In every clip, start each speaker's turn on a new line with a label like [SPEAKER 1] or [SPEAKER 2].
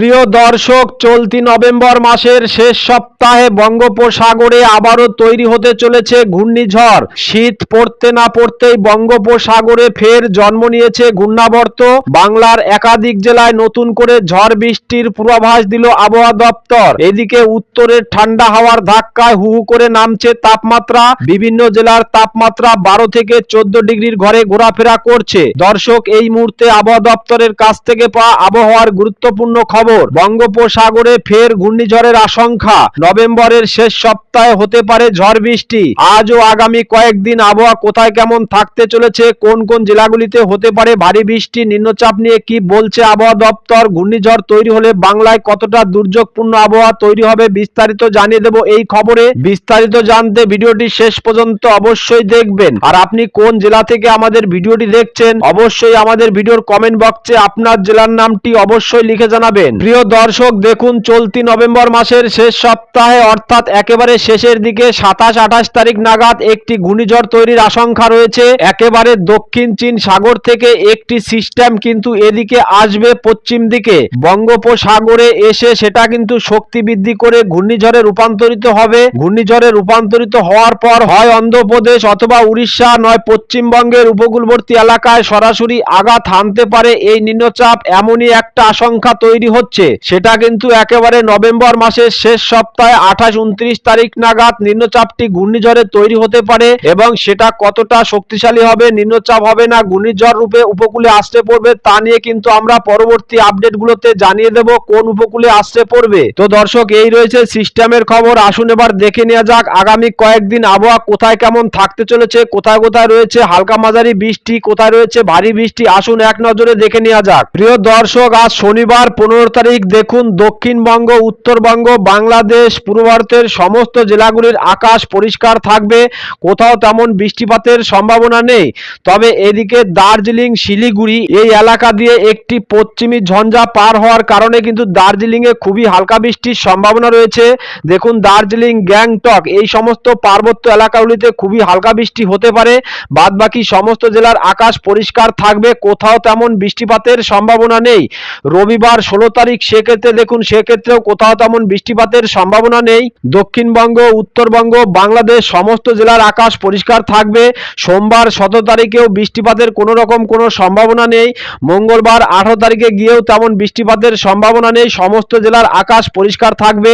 [SPEAKER 1] প্রিয় দর্শক, চলতি নভেম্বর মাসের শেষ সপ্তাহে বঙ্গোপসাগরে আবারও তৈরি হতে চলেছে ঘূর্ণিঝড়। শীত পড়তে না পড়তেই বঙ্গোপসাগরে ফের জন্ম নিয়েছে ঘূর্ণাবর্ত। বাংলার একাধিক জেলায় নতুন করে ঝড় বৃষ্টির পূর্বাভাস দিল আবহাওয়া দপ্তর। এদিকে উত্তরের ঠান্ডা হাওয়ার ধাক্কায় হু হু করে নামছে তাপমাত্রা। বিভিন্ন জেলার তাপমাত্রা বারো থেকে চোদ্দ ডিগ্রির ঘরে ঘোরাফেরা করছে। দর্শক, এই মুহূর্তে আবহাওয়া দপ্তরের কাছ থেকে পাওয়া আবহাওয়ার গুরুত্বপূর্ণ খবর বঙ্গোপসাগরে ফের ঘূর্ণিঝড়ের আশঙ্কা। নভেম্বরের শেষ সপ্তাহে হতে পারে ঝড় বৃষ্টি। আজ ও আগামী কয়েকদিন আবহাওয়া কোথায় কেমন থাকতে চলেছে, কোন কোন জেলাগুলিতে হতে পারে ভারী বৃষ্টি, নিম্নচাপ নিয়ে কি বলছে আবহাওয়া দপ্তর? ঘূর্ণিঝড় তৈরি হলে বাংলায় কতটা দুর্যোগপূর্ণ আবহাওয়া তৈরি হবে বিস্তারিত জানিয়ে দেব এই খবরে। বিস্তারিত জানতে ভিডিওটি শেষ পর্যন্ত অবশ্যই দেখবেন। আর আপনি কোন জেলা থেকে আমাদের ভিডিওটি দেখছেন, অবশ্যই আমাদের ভিডিওর কমেন্ট বক্সে আপনার জেলার নামটি অবশ্যই লিখে জানাবেন। প্রিয় দর্শক, দেখুন চলতি নভেম্বর মাসের শেষ সপ্তাহে, অর্থাৎ একেবারে শেষের দিকে সাতাশ, আঠাশ তারিখ নাগাদ একটি ঘূর্ণিঝড় তৈরির আশঙ্কা রয়েছে। একেবারে দক্ষিণ চীন সাগর থেকে একটি সিস্টেম কিন্তু এদিকে আসবে পশ্চিম দিকে। বঙ্গোপসাগরে এসে সেটা কিন্তু শক্তি বৃদ্ধি করে ঘূর্ণিঝড়ে রূপান্তরিত হবে। ঘূর্ণিঝড়ে রূপান্তরিত হওয়ার পর হয় অন্ধ্রপ্রদেশ অথবা উড়িষ্যা, নয় পশ্চিমবঙ্গের উপকূলবর্তী এলাকায় সরাসরি আঘাত হানতে পারে এই নিম্নচাপ। এমনই একটা আশঙ্কা তৈরি হচ্ছে। সেটা কিন্তু একেবারে নভেম্বর মাসের শেষ সপ্তাহে আঠাশ, উনত্রিশ তারিখ নাগাদ নিম্নচাপটি ঘূর্ণিঝড়ে তৈরি হতে পারে এবং সেটা কতটা শক্তিশালী হবে, নিম্নচাপ হবে না, ঘূর্ণিঝড় রূপে উপকূলে আসতে পড়বে তা নিয়ে কিন্তু আমরা পরবর্তী আপডেটগুলোতে জানিয়ে দেব কোন উপকূলে আসতে পড়বে। তো দর্শক, এই রয়েছে সিস্টেমের খবর। আসুন এবার দেখে নেওয়া যাক আগামী কয়েকদিন আবহাওয়া কোথায় কেমন থাকতে চলেছে, কোথায় কোথায় রয়েছে, হালকা মাঝারি বৃষ্টি কোথায় রয়েছে, ভারী বৃষ্টি। আসুন এক নজরে দেখে নেওয়া যাক। প্রিয় দর্শক, আজ শনিবার পনেরো তারিখ দেখুন, দক্ষিণবঙ্গ, উত্তরবঙ্গ, বাংলাদেশ, পূর্ব ভারতের সমস্ত জেলাগুলির আকাশ পরিষ্কার থাকবে, কোথাও তেমন বৃষ্টিপাতের সম্ভাবনা নেই। তবে এদিকে দার্জিলিং, শিলিগুড়ি এই এলাকা দিয়ে একটি পশ্চিমী ঝঞ্ঝা পার হওয়ার কারণে কিন্তু দার্জিলিংয়ে খুবই হালকা বৃষ্টির সম্ভাবনা রয়েছে। দেখুন, দার্জিলিং, গ্যাংটক এই সমস্ত পার্বত্য এলাকাগুলিতে খুবই হালকা বৃষ্টি হতে পারে। বাদ বাকি সমস্ত জেলার আকাশ পরিষ্কার থাকবে, কোথাও তেমন বৃষ্টিপাতের সম্ভাবনা নেই। রবিবার ষোলো তারিখ, সেক্ষেত্রে দেখুন, সেক্ষেত্রেও কোথাও তেমন বৃষ্টিপাতের সম্ভাবনা নেই। দক্ষিণবঙ্গ, উত্তরবঙ্গ, বাংলাদেশ, সমস্ত জেলার আকাশ পরিষ্কার থাকবে। সোমবার সতেরো তারিখেও বৃষ্টিপাতের কোনো রকম কোনো সম্ভাবনা নেই। মঙ্গলবার আঠারো তারিখে গিয়েও তেমন বৃষ্টিপাতের সম্ভাবনা নেই। সমস্ত জেলার আকাশ পরিষ্কার থাকবে।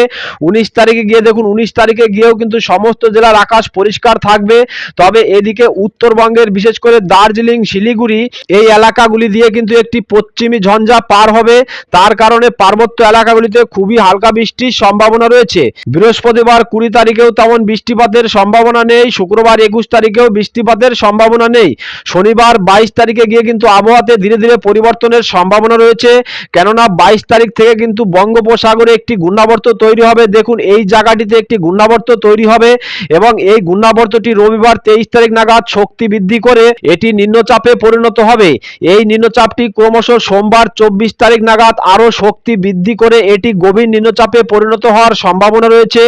[SPEAKER 1] উনিশ তারিখে গিয়ে দেখুন, উনিশ তারিখে গিয়েও কিন্তু সমস্ত জেলার আকাশ পরিষ্কার থাকবে। তবে এদিকে উত্তরবঙ্গের বিশেষ করে দার্জিলিং, শিলিগুড়ি এই এলাকাগুলি দিয়ে কিন্তু একটি পশ্চিমী ঝঞ্ঝা পার হবে। তার কারণে পার্বত্য এলাকাগুলিতে খুবই হালকা বৃষ্টির সম্ভাবনা রয়েছে। বৃহস্পতিবার কুড়ি তারিখেও তেমন বৃষ্টিপাতের সম্ভাবনা নেই। শুক্রবার একুশ তারিখেও বৃষ্টিপাতের সম্ভাবনা নেই। শনিবার বাইশ তারিখে গিয়ে কিন্তু আবহাওয়াতে ধীরে ধীরে পরিবর্তনের সম্ভাবনা রয়েছে। কেননা বাইশ তারিখ থেকে কিন্তু বঙ্গোপসাগরে একটি ঘূর্ণাবর্ত তৈরি হবে। দেখুন, এই জায়গাটিতে একটি ঘূর্ণাবর্ত তৈরি হবে এবং এই ঘূর্ণাবর্তটি রবিবার তেইশ তারিখ নাগাদ শক্তি বৃদ্ধি করে এটি নিম্নচাপে পরিণত হবে। এই নিম্নচাপটি ক্রমশ সোমবার চব্বিশ তারিখ নাগাদ আরও শক্তি বৃদ্ধি করে এটি গভীর নিম্নচাপে পরিণত হওয়ার সম্ভাবনা রয়েছে।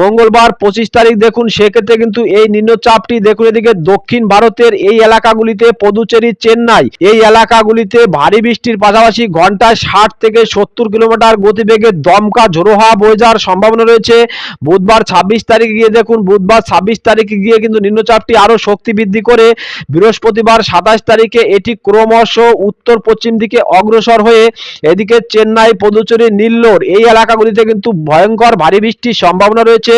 [SPEAKER 1] মঙ্গলবার পঁচিশ তারিখ দেখুন, সেক্ষেত্রে কিন্তু এই নিম্নচাপটি দেখুন এদিকে দক্ষিণ ভারতের এই এলাকাগুলিতে, পদুচেরি, চেন্নাই এই এলাকাগুলিতে ভারী বৃষ্টির পাশাপাশি ঘন্টায় ষাট থেকে সত্তর কিলোমিটার গতিবেগে দমকা ঝোড়ো হাওয়া বয়ে যাওয়ার সম্ভাবনা রয়েছে। বুধবার ছাব্বিশ তারিখে গিয়ে দেখুন, বুধবার ছাব্বিশ তারিখে গিয়ে কিন্তু নিম্নচাপটি আরও শক্তি বৃদ্ধি করে। বৃহস্পতিবার সাতাশ তারিখে এটি ক্রমশ উত্তর পশ্চিম দিকে অগ্রসর হয়ে এদিকে চেন্নাই পদুচেরি নীল্লোর। এই এলাকাগুলিতে কিন্তু ভয়ঙ্কর ভারী বৃষ্টির সম্ভাবনা রয়েছে।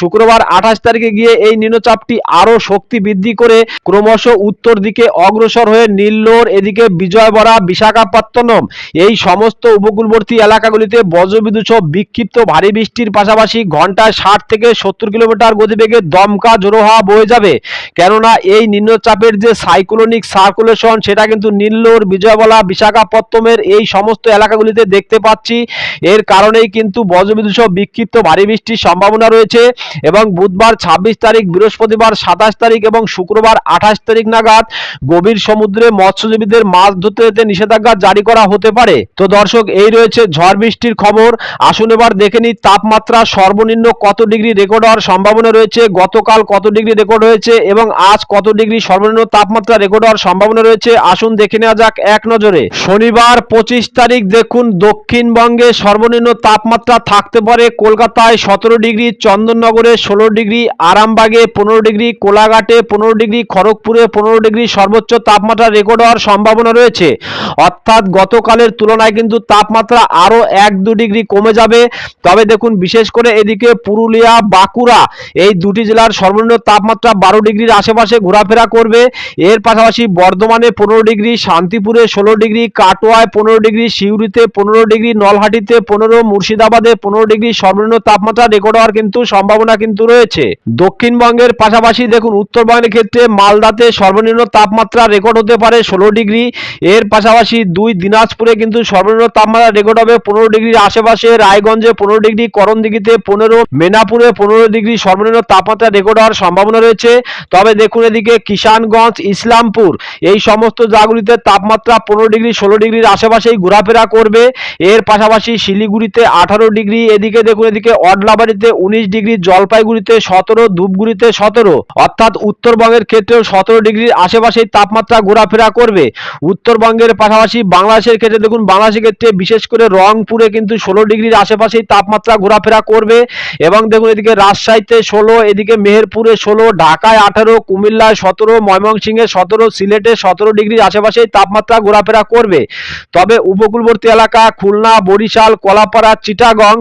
[SPEAKER 1] শুক্রবার আঠাশ তারিখে গিয়ে এই নিম্নচাপটি আরও শক্তি বৃদ্ধি করে ক্রমশ উত্তর দিকে অগ্রসর হয়ে নীল্লোর, এদিকে বিজয়বড়া বিশাখাপত্তনম এই সমস্ত উপকূলবর্তী এলাকাগুলিতে বজ্রবিদ্যুৎ সহ বিক্ষিপ্ত ভারী বৃষ্টির পাশাপাশি ঘন্টায় ষাট থেকে সত্তর কিলোমিটার গতিবেগে দমকা জোরো হাওয়া বয়ে যাবে। কেননা এই নিম্নচাপের যে সাইক্লোনিক সার্কুলেশন, সেটা কিন্তু নীল্লোর বিজয়বলা বিশাখাপত্তমের এই সমস্ত এলাকাগুলিতে দেখতে পাচ্ছি। এর কারণেই কিন্তু বজ্রবিদ্যুৎ বিক্ষিপ্ত ভারী বৃষ্টির সম্ভাবনা রয়েছে এবং বুধবার ছাব্বিশ তারিখ, বৃহস্পতিবার সাতাশ তারিখ এবং শুক্রবার আঠাশ তারিখ নাগাদ গভীর সমুদ্রে মৎস্যজীবীদের মাছ ধরতে যেতে নিষেধাজ্ঞা জারি করা হতে পারে। তো দর্শক, এই রয়েছে ঝড় বৃষ্টির খবর। আসুন এবার দেখে নিই তাপমাত্রা সর্বনিম্ন কত ডিগ্রি রেকর্ড হওয়ার সম্ভাবনা রয়েছে, গতকাল কত ডিগ্রি রেকর্ড হয়েছে এবং আজ কত ডিগ্রি সর্বনিম্ন তাপমাত্রা রেকর্ড হওয়ার সম্ভাবনা রয়েছে? আসুন দেখে নেওয়া যাক এক নজরে। শনিবার পঁচিশ তারিখ দেখুন দক্ষিণবঙ্গে সর্বনিম্ন তাপমাত্রা থাকতে পারে কলকাতায় সতেরো ডিগ্রি, চন্দননগরে ষোলো ডিগ্রি, আরামবাগে পনেরো ডিগ্রি, কোলাঘাটে পনেরো ডিগ্রি, খড়গপুরে পনেরো ডিগ্রি সর্বোচ্চ তাপমাত্রা রেকর্ড হওয়ার সম্ভাবনা রয়েছে। অর্থাৎ গতকালের তুলনায় কিন্তু তাপমাত্রা আরও এক দু ডিগ্রি কমে যাবে। তবে দেখুন, বিশেষ করে এদিকে পুরুলিয়া, বাঁকুড়া এই দুটি জেলার সর্বনিম্ন তাপমাত্রা বারো ডিগ্রির আশেপাশে ঘোরাফেরা করবে। এর পাশাপাশি বর্ধমানে পনেরো ডিগ্রি, শান্তিপুরে ষোলো ডিগ্রি, কাটোয়ায় পনেরো ডিগ্রি, সিউড়িতে পনেরো ডিগ্রি নলহাটিতে, পনেরো মুর্শিদাবাদে, পনেরো ডিগ্রি সর্বনিম্ন তাপমাত্রা রেকর্ড হওয়ার কিন্তু সম্ভাবনা কিন্তু রয়েছে। দক্ষিণবঙ্গের পাশাপাশি দেখুন, উত্তরবঙ্গের ক্ষেত্রে মালদাতে সর্বনিম্ন তাপমাত্রা রেকর্ড হতে পারে ষোলো ডিগ্রি। এর পাশাপাশি দুই দিনাজপুরে কিন্তু সর্বনিম্ন তাপমাত্রা রেকর্ড হবে পনেরো ডিগ্রির আশেপাশে। রায়গঞ্জে পনেরো ডিগ্রি, করণদিঘিতে পনেরো মেনাপুরে পনেরো ডিগ্রি সর্বনিম্ন তাপমাত্রা রেকর্ড হওয়ার সম্ভাবনা রয়েছে। তবে দেখুন এদিকে কিষানগঞ্জ, ইসলামপুর, এই সমস্ত জায়গাগুলিতে তাপমাত্রা পনেরো ডিগ্রি, ষোলো ডিগ্রির আশেপাশেই ঘোরাফেরা করবে। এর পাশাপাশি শিলিগুড়িতে আঠারো ডিগ্রি, এদিকে দেখুন, এদিকে অডলাবাড়িতে উনিশ ডিগ্রি, জলপাইগুড়িতে সতেরো, ধূপগুড়িতে সতেরো। অর্থাৎ উত্তরবঙ্গের ক্ষেত্রেও সতেরো ডিগ্রির আশেপাশেই তাপমাত্রা ঘোরাফেরা করবে। উত্তরবঙ্গের পাশাপাশি বাংলাদেশের ক্ষেত্রে দেখুন, বাংলাদেশের ক্ষেত্রে বিশেষ করে রংপুরে কিন্তু ষোলো ডিগ্রির আশেপাশেই তাপমাত্রা ঘোরাফেরা করবে। এবং দেখুন, এদিকে রাজশাহীতে ষোলো, এদিকে মেহেরপুরে ষোলো, ঢাকায় আঠারো, কুমিল্লায় সতেরো, ময়মনসিংহে সতেরো, সিলেটে সতেরো ডিগ্রির আশেপাশেই তাপমাত্রা ঘোরাফেরা করবে। তবে উপকূলবর্তী এলাকা খুলনা, বরিশাল, কলাপাড়া, চিটাগং,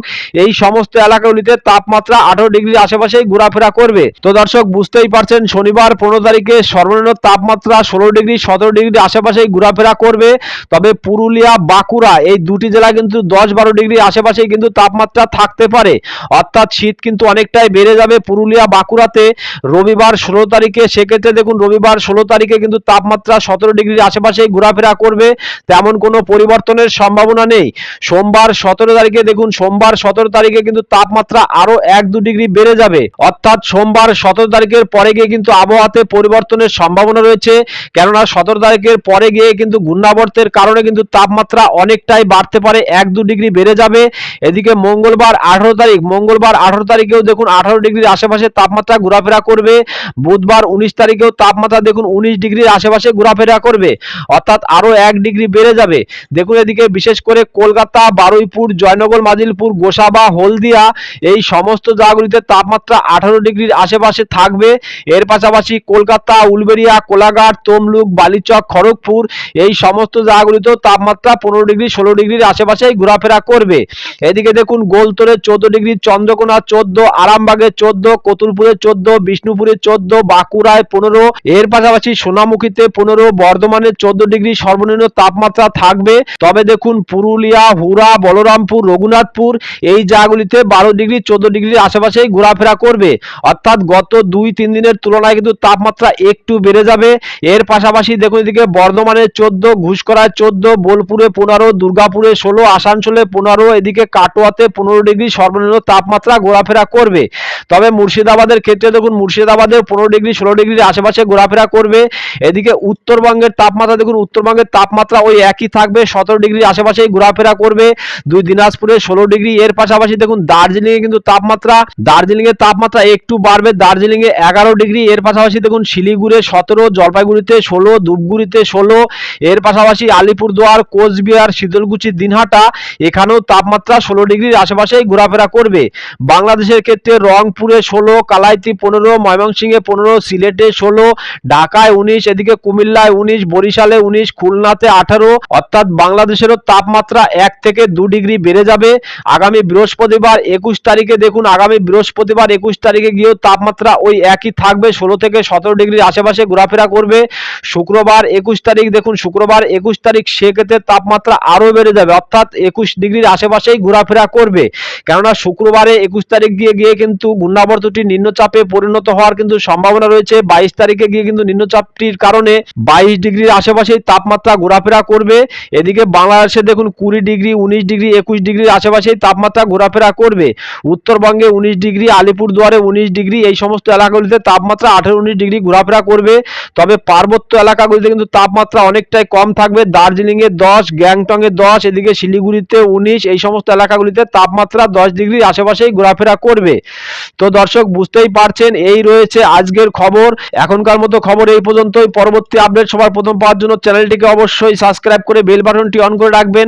[SPEAKER 1] এই সমস্ত এলাকাগুলিতে তাপমাত্রা আঠারো ডিগ্রির আশেপাশেই ঘোরাফেরা করবে। তো দর্শক, বুঝতেই পারছেন, শনিবার পনেরো তারিখে সর্বনিম্ন তাপমাত্রা ষোলো ডিগ্রি, সতেরো ডিগ্রির আশেপাশেই ঘোরাফেরা করবে। তবে পুরুলিয়া, বাঁকুড়া, এই দুটি জেলা কিন্তু দশ বারো ডিগ্রি আশেপাশেই কিন্তু তাপমাত্রা থাকতে পারে। অর্থাৎ শীত কিন্তু অনেকটাই বেড়ে যাবে পুরুলিয়া, বাঁকুড়াতে। রবিবার ষোলো তারিখে, সেক্ষেত্রে দেখুন, রবিবার ষোলো তারিখে কিন্তু তাপমাত্রা সতেরো ডিগ্রির আশেপাশেই ঘোরাফেরা করবে। তেমন কোনো পরিবর্তনের সম্ভাবনা নেই। সোমবার সতেরো তারিখে দেখুন, সোমবার সতেরো তারিখে কিন্তু তাপমাত্রা আরও এক দু ডিগ্রি বেড়ে যাবে। অর্থাৎ সোমবার সতেরো তারিখের পরে গিয়ে কিন্তু আবহাওয়াতে পরিবর্তনের সম্ভাবনা রয়েছে। কেননা সতেরো তারিখের পরে গিয়ে কিন্তু ঘূর্ণাবর্তের কারণে কিন্তু তাপমাত্রা অনেকটাই বাড়তে পারে, এক দু ডিগ্রি বেড়ে যাবে। এদিকে মঙ্গলবার আঠারো তারিখ, মঙ্গলবার আঠারো তারিখেও দেখুন আঠারো ডিগ্রির আশেপাশে তাপমাত্রা ঘোরাফেরা করবে। বুধবার উনিশ তারিখেও তাপমাত্রা দেখুন উনিশ ডিগ্রির আশেপাশে ঘোরাফেরা করবে। অর্থাৎ আরও এক ডিগ্রি বেড়ে যাবে। দেখুন এদিকে বিশেষ করে কলকাতা, বারুইপুর, জয়নগর, মাজিলপুর, গোসাবা, হলদিয়া, এই সমস্ত জায়গাগুলিতে তাপমাত্রা আঠারো ডিগ্রির আশেপাশে থাকবে। এর পাশাপাশি কলকাতা, উলবেড়িয়া, কোলাঘাট, তমলুক, বালিচক, খড়গপুর, এই সমস্ত জায়গাগুলিতেও তাপমাত্রা পনেরো ডিগ্রি, ষোলো ডিগ্রির আশেপাশেই ঘোরাফেরা করবে। এদিকে দেখুন গোলতরে চোদ্দ ডিগ্রি, চন্দ্রকোনা চোদ্দ, আরামবাগে চোদ্দ, কতুলপুরে চোদ্দ, বিষ্ণুপুরে চোদ্দ, বাঁকুড়ায় পনেরো, এর পাশাপাশি সোনামুখীতে পনেরো, বর্ধমানে চোদ্দ ডিগ্রি সর্বনিম্ন তাপমাত্রা থাকবে। তবে দেখুন, পুরুলিয়া হুরা বলরামপুর, রঘুনাথপুর, এই জায়গাগুলিতে বারো ডিগ্রি, চোদ্দ ডিগ্রির আশেপাশেই ঘোরাফেরা করবে। অর্থাৎ গত দুই, তিন দিনের তুলনায় কিন্তু তাপমাত্রা একটু বেড়ে যাবে। এর পাশাপাশি দেখুন এদিকে বর্ধমানে চোদ্দ ঘুষকরায় চোদ্দ, বোলপুরে পনেরো, দুর্গাপুরে ষোলো, আসানসোলে পনেরো, এদিকে কাটোয়াতে পনেরো ডিগ্রি সর্বনিম্ন তাপমাত্রা ঘোরাফেরা করবে। তবে মুর্শিদাবাদের ক্ষেত্রে দেখুন, মুর্শিদাবাদে পনেরো ডিগ্রি, ষোলো ডিগ্রির আশেপাশে ঘোরাফেরা করবে। এদিকে উত্তরবঙ্গের তাপমাত্রা দেখুন, উত্তরবঙ্গের তাপমাত্রা ওই একই থাকবে, সতেরো ডিগ্রির আশেপাশেই ঘোরাফেরা করবে। দুই দিনাজপুরে ষোলো ডিগ্রি এর পাশাপাশি দেখুন দার্জিলিং এ কিন্তু তাপমাত্রা দার্জিলিং এর তাপমাত্রা একটু বাড়বে দার্জিলিং এ এগারো ডিগ্রি এর পাশাপাশি দেখুন শিলিগুড়ে সতেরো, জলপাইগুড়িতে ষোলো, ধূপগুড়িতে ষোলো, এর পাশাপাশি আলিপুরদুয়ার, কোচবিহার, শীতলকুচি, দিনহাটা, এখানেও তাপমাত্রা ষোলো ডিগ্রির আশেপাশেই ঘোরাফেরা করবে। বাংলাদেশের ক্ষেত্রে রংপুরে ষোলো, কালাইতি পনেরো, ময়মনসিংহে পনেরো, সিলেটে ষোলো, ঢাকায় উনিশ, এদিকে কুমিল্লায় উনিশ, বরিশালে উনিশ, খুলনাতে আঠারো, অর্থাৎ বাংলাদেশেরও তাপমাত্রা এক থেকে দু ডিগ্রি বেড়ে যাবে। আগামী বৃহস্পতিবার একুশ তারিখে দেখুন, আগামী বৃহস্পতিবার একুশ তারিখে গিয়েও তাপমাত্রা ওই একই থাকবে, ষোলো থেকে সতেরো ডিগ্রির আশেপাশে ঘোরাফেরা করবে। শুক্রবার একুশ তারিখ দেখুন, শুক্রবার একুশ তারিখ সেক্ষেত্রে তাপমাত্রা আরও বেড়ে যাবে, অর্থাৎ একুশ ডিগ্রির আশেপাশেই ঘোরাফেরা করবে। কেননা শুক্রবারে একুশ তারিখ গিয়ে গিয়ে কিন্তু ঘূর্ণাবর্তটি নিম্নচাপে পরিণত হওয়ার কিন্তু সম্ভাবনা রয়েছে। বাইশ তারিখে গিয়ে কিন্তু নিম্নচাপটির কারণে বাইশ ডিগ্রির আশেপাশেই তাপমাত্রা ঘোরাফেরা করবে। এদিকে বাংলাদেশে দেখুন কুড়ি ডিগ্রি, উনিশ ডিগ্রি, একুশ ডিগ্রির আশেপাশেই তাপমাত্রা ঘোরাফেরা করবে। উত্তরবঙ্গে উনিশ ডিগ্রি, আলিপুরদুয়ারে উনিশ ডিগ্রি, এই সমস্ত এলাকাগুলিতে তাপমাত্রা আঠেরো, উনিশ ডিগ্রি ঘোরাফেরা করবে। তবে পার্বত্য এলাকাগুলিতে কিন্তু তাপমাত্রা অনেকটাই কম থাকবে। দার্জিলিংয়ে দশ, গ্যাংটংয়ে দশ, এদিকে শিলিগুড়িতে উনিশ, এই সমস্ত এলাকাগুলিতে তাপমাত্রা দশ ডিগ্রির আশেপাশেই ঘোরাফেরা করবে। তো দর্শক, বুঝতেই পারছেন, এই রয়েছে আজকের খবর। এখনকার মতো খবর এই পর্যন্তই। পরবর্তী আপডেট সবার প্রথম পাওয়ার জন্য চ্যানেলটিকে অবশ্যই সাবস্ক্রাইব করে বেল বাটনটি অন করে রাখবেন।